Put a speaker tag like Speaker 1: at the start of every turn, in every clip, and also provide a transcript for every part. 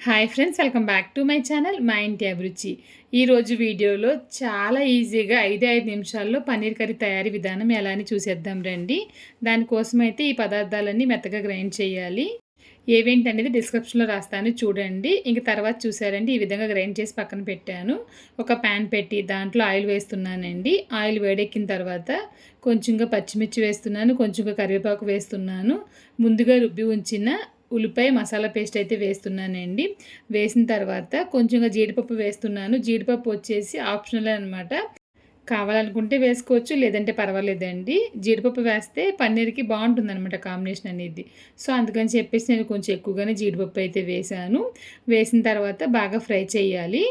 Speaker 1: Hi friends welcome back to my channel మా ఇంటి అభిరుచి. ఈరోజు వీడియోలో చాలా ఈజీగా ఐదే ఐదు నిమిషాల్లో పన్నీర్ కర్రీ తయారీ విధానం ఎలా అని చూసేద్దాం రండి. దానికోసం అయితే ఈ పదార్థాలన్నీ మెత్తగా గ్రైండ్ చేయాలి. ఏవేంటి అనేది డిస్క్రిప్షన్లో రాస్తాను చూడండి. ఇంక తర్వాత చూసారండి ఈ విధంగా గ్రైండ్ చేసి పక్కన పెట్టాను. ఒక ప్యాన్ పెట్టి దాంట్లో ఆయిల్ వేస్తున్నానండి. ఆయిల్ వేడెక్కిన తర్వాత కొంచెంగా పచ్చిమిర్చి వేస్తున్నాను కొంచెంగా కరివేపాకు వేస్తున్నాను. ముందుగా రుబ్బి ఉంచిన ఉల్లిపాయ మసాలా పేస్ట్ అయితే వేస్తున్నానండి. వేసిన తర్వాత కొంచెంగా జీడిపప్పు వేస్తున్నాను. జీడిపప్పు వచ్చేసి ఆప్షనల్ అనమాట కావాలనుకుంటే వేసుకోవచ్చు లేదంటే పర్వాలేదండి. జీడిపప్పు వేస్తే పన్నీర్కి బాగుంటుంది అనమాట కాంబినేషన్ అనేది. సో అందుకని చెప్పేసి నేను కొంచెం ఎక్కువగానే జీడిపప్పు అయితే వేసాను. వేసిన తర్వాత బాగా ఫ్రై చేయాలి.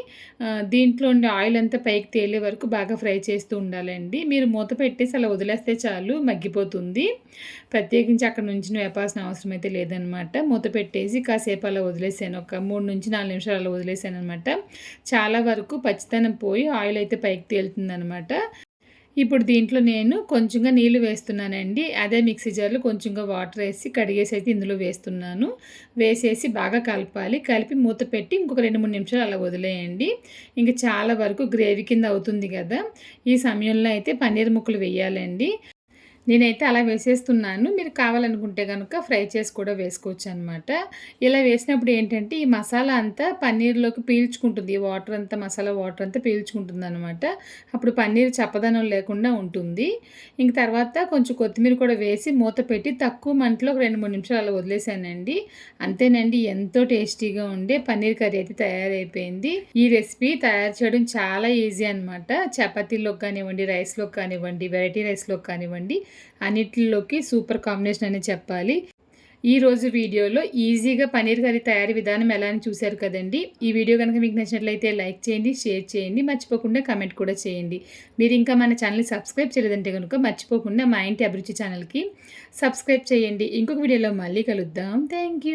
Speaker 1: దీంట్లో ఉండే ఆయిల్ అంతా పైకి తేలే వరకు బాగా ఫ్రై చేస్తూ ఉండాలండి. మీరు మూత పెట్టేసి అలా వదిలేస్తే చాలు మగ్గిపోతుంది. ప్రత్యేకించి అక్కడ నుంచి వేపాల్సిన అవసరం అయితే లేదనమాట మూత పెట్టేసి కాసేపు అలా వదిలేసాను. ఒక మూడు నుంచి నాలుగు నిమిషాలు అలా వదిలేసాను అనమాట చాలా వరకు పచ్చితనం పోయి ఆయిల్ అయితే పైకి తేలుతుంది అనమాట అనమాట ఇప్పుడు దీంట్లో నేను కొంచెంగా నీళ్ళు వేస్తున్నానండి. అదే మిక్సీ జార్లో కొంచెంగా వాటర్ వేసి కడిగేసి అయితే ఇందులో వేస్తున్నాను. వేసేసి బాగా కలపాలి. కలిపి మూత పెట్టి ఇంకొక రెండు మూడు నిమిషాలు అలా వదిలేయండి. ఇంకా చాలా వరకు గ్రేవీ కింద అవుతుంది కదా. ఈ సమయంలో అయితే పన్నీర్ ముక్కలు వేయాలండి. నేనైతే అలా వేసేస్తున్నాను. మీరు కావాలనుకుంటే కనుక ఫ్రై చేసి కూడా వేసుకోవచ్చు అనమాట ఇలా వేసినప్పుడు ఏంటంటే ఈ మసాలా అంతా పన్నీర్లోకి పీల్చుకుంటుంది. ఈ వాటర్ అంతా మసాలా వాటర్ అంతా పీల్చుకుంటుంది అనమాట అప్పుడు పన్నీర్ చప్పదనం లేకుండా ఉంటుంది. ఇంక తర్వాత కొంచెం కొత్తిమీర కూడా వేసి మూత పెట్టి తక్కువ మంటలో ఒక రెండు మూడు నిమిషాలు అలా వదిలేసానండి. అంతేనండి ఎంతో టేస్టీగా ఉండే పన్నీర్ కర్రీ అయితే తయారైపోయింది. ఈ రెసిపీ తయారు చేయడం చాలా ఈజీ అనమాట చపాతీలోకి కానివ్వండి రైస్లోకి కానివ్వండి వెరైటీ రైస్లోకి కానివ్వండి అన్నిటిలోకి సూపర్ కాంబినేషన్ అని చెప్పాలి. ఈరోజు వీడియోలో ఈజీగా పనీర్ కర్రీ తయారీ విధానం ఎలా అని చూశారు కదండి. ఈ వీడియో కనుక మీకు నచ్చినట్లయితే లైక్ చేయండి షేర్ చేయండి మర్చిపోకుండా కమెంట్ కూడా చేయండి. మీరు ఇంకా మన ఛానల్ని సబ్స్క్రైబ్ చేయలేదంటే కనుక మర్చిపోకుండా మా ఇంటి అభిరుచి ఛానల్కి సబ్స్క్రైబ్ చేయండి. ఇంకొక వీడియోలో మళ్ళీ కలుద్దాం. థ్యాంక్